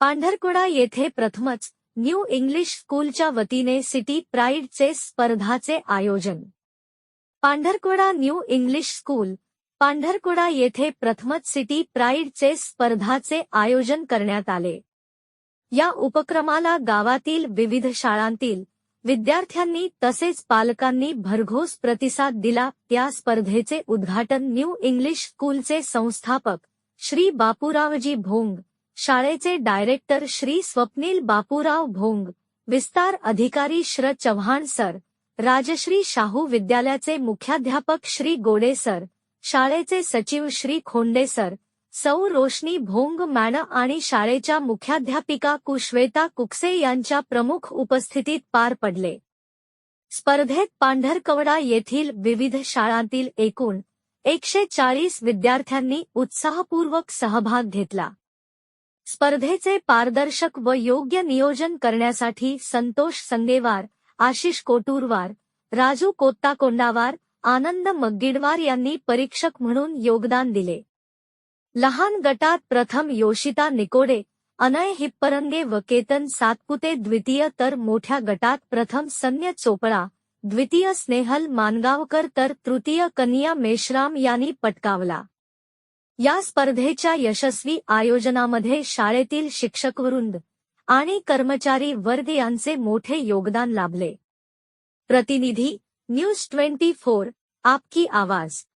पांढरकोडा येथे प्रथमच new English स्कूलच्या वतीने सिटी प्राईडचे स्पर्धाचे आयोजन. Pandharkawada new English school Pandharkawada येथे प्रथमच सिटी प्राईडचे स्पर्धाचे आयोजन करण्यात आले. या उपक्रमाला गावातील विविध शाळांतील विद्यार्थ्यांनी तसेच पालकांनी भरघोस प्रतिसाद दिला. त्या स्पर्धेचे उद्घाटन न्यू इंग्लिश स्कूलचे संस्थापक श्री बापूरावजी भोंग शाळेचे डायरेक्टर श्री स्वप्नील बापूराव भोंग विस्तार अधिकारी श्र चव्हाण सर राजश्री शाहू विद्यालयाचे मुख्याध्यापक श्री गोडे सर शाळेचे सचिव श्री खोंडे सर सौ रोशनी भोंग मॅडम आणि शाळेच्या मुख्याध्यापिका कुश्वेता कुकसे यांच्या प्रमुख उपस्थितीत पार पडले. स्पर्धेत पांढरकवडा येथील विविध शाळांतील एकूण एकशे चाळीस विद्यार्थ्यांनी उत्साहपूर्वक सहभाग घेतला. स्पर्धेचे पारदर्शक व योग्य नियोजन करण्यासाठी संतोष संगेवार आशिष कोटूरवार राजू कोत्ताकोंडावार आनंद मग्गिडवार यांनी परीक्षक म्हणून योगदान दिले. लहान गटात प्रथम योशिता निकोडे अनय हिप्परंगे व केतन सातपुते द्वितीय तर मोठ्या गटात प्रथम सन्य चोपडा द्वितीय स्नेहल मानगावकर तर तृतीय कनिया मेश्राम यांनी पटकावला. या स्पर्धेच्या यशस्वी आयोजनामध्ये शाळेतील शिक्षकवृंद आणि कर्मचारी वर्ग यांचे मोठे योगदान लाभले. प्रतिनिधी न्यूज ट्वेंटी फोर आपकी आवाज.